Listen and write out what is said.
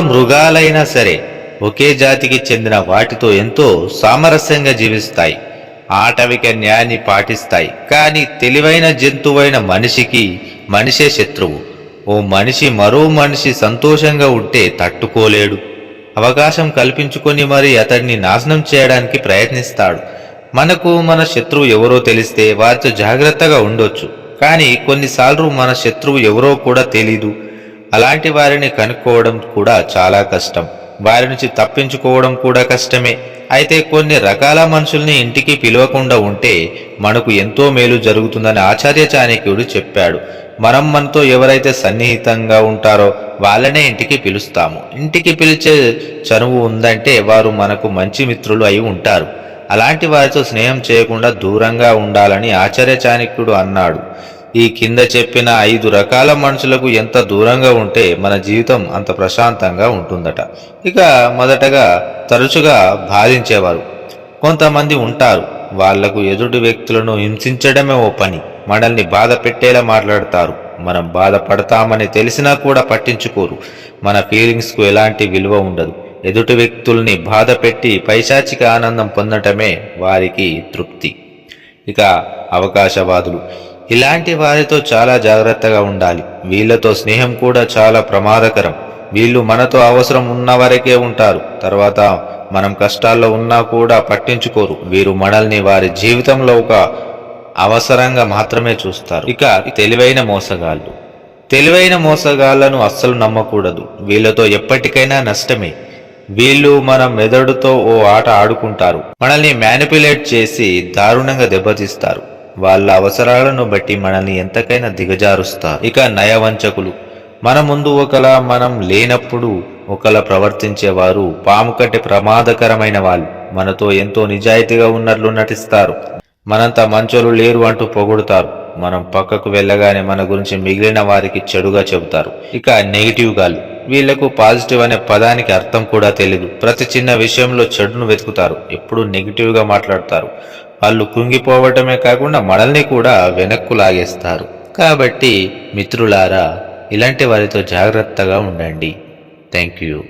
మృగాలైనా సరే ఒకే జాతికి చెందిన వాటితో ఎంతో సామరస్యంగా జీవిస్తాయి. ఆటవిక న్యాయాన్ని పాటిస్తాయి. కానీ తెలివైన జంతువైన మనిషికి మనిషే శత్రువు. ఓ మనిషి మరో మనిషి సంతోషంగా ఉంటే తట్టుకోలేడు. అవకాశం కల్పించుకొని మరి అతడిని నాశనం చేయడానికి ప్రయత్నిస్తాడు. మనకు మన శత్రువు ఎవరో తెలిస్తే వారితో జాగ్రత్తగా ఉండొచ్చు. కానీ కొన్నిసార్లు మన శత్రువు ఎవరో కూడా తెలీదు. అలాంటి వారిని కనుక్కోవడం కూడా చాలా కష్టం. వారి నుంచి తప్పించుకోవడం కూడా కష్టమే. అయితే కొన్ని రకాల మనుషుల్ని ఇంటికి పిలవకుండా ఉంటే మనకు ఎంతో మేలు జరుగుతుందని ఆచార్య చాణక్యుడు చెప్పాడు. మనం మనతో ఎవరైతే సన్నిహితంగా ఉంటారో వాళ్ళనే ఇంటికి పిలుస్తాము. ఇంటికి పిలిచే చనువు ఉందంటే వారు మనకు మంచి మిత్రులు అయి ఉంటారు. అలాంటి వారితో స్నేహం చేయకుండా దూరంగా ఉండాలని ఆచార్య చాణక్యుడు అన్నాడు. ఈ కింద చెప్పిన ఐదు రకాల మనుషులకు ఎంత దూరంగా ఉంటే మన జీవితం అంత ప్రశాంతంగా ఉంటుందట. ఇక మొదటగా తరచుగా బాధించేవారు. కొంతమంది ఉంటారు. వాళ్ళకు ఎదుటి వ్యక్తులను హింసించడమే ఓ పని. మనల్ని బాధ పెట్టేలా మాట్లాడతారు. మనం బాధపడతామని తెలిసినా కూడా పట్టించుకోరు. మన ఫీలింగ్స్కు ఎలాంటి విలువ ఉండదు. ఎదుటి వ్యక్తుల్ని బాధ పెట్టి పైశాచిక ఆనందం పొందటమే వారికి తృప్తి. ఇక అవకాశవాదులు. ఇలాంటి వారితో చాలా జాగ్రత్తగా ఉండాలి. వీళ్ళతో స్నేహం కూడా చాలా ప్రమాదకరం. వీళ్ళు మనతో అవసరం ఉన్న వరకే ఉంటారు. తర్వాత మనం కష్టాల్లో ఉన్నా కూడా పట్టించుకోరు. వీరు మనల్ని వారి జీవితంలో ఒక అవసరంగా మాత్రమే చూస్తారు. ఇక తెలివైన మోసగాళ్ళు. తెలివైన మోసగాళ్ళను అస్సలు నమ్మకూడదు. వీళ్ళతో ఎప్పటికైనా నష్టమే. వీళ్ళు మన మెదడుతో ఓ ఆట ఆడుకుంటారు. మనల్ని మ్యానిపులేట్ చేసి దారుణంగా దెబ్బతీస్తారు. వాళ్ళ అవసరాలను బట్టి మనల్ని ఎంతకైనా దిగజారుస్తారు. ఇక నయవంచకులు. మన ముందు ఒకలా మనం లేనప్పుడు ఒకలా ప్రవర్తించేవారు పాము కంటే ప్రమాదకరమైన వాళ్ళు. మనతో ఎంతో నిజాయితీగా ఉన్నట్లు నటిస్తారు. మనంత మంచోలు లేరు అంటూ పొగుడుతారు. మనం పక్కకు వెళ్ళగానే మన గురించి మిగిలిన వారికి చెడుగా చెబుతారు. ఇక నెగిటివ్ గాలు. వీళ్ళకు పాజిటివ్ అనే పదానికి అర్థం కూడా తెలియదు ప్రతి చిన్న విషయంలో చెడును వెతుకుతారు. ఎప్పుడు నెగిటివ్గా మాట్లాడతారు. వాళ్ళు కుంగిపోవటమే కాకుండా మనల్ని కూడా వెనక్కు లాగేస్తారు. కాబట్టి మిత్రులారా ఇలాంటి వారితో జాగ్రత్తగా ఉండండి. Thank you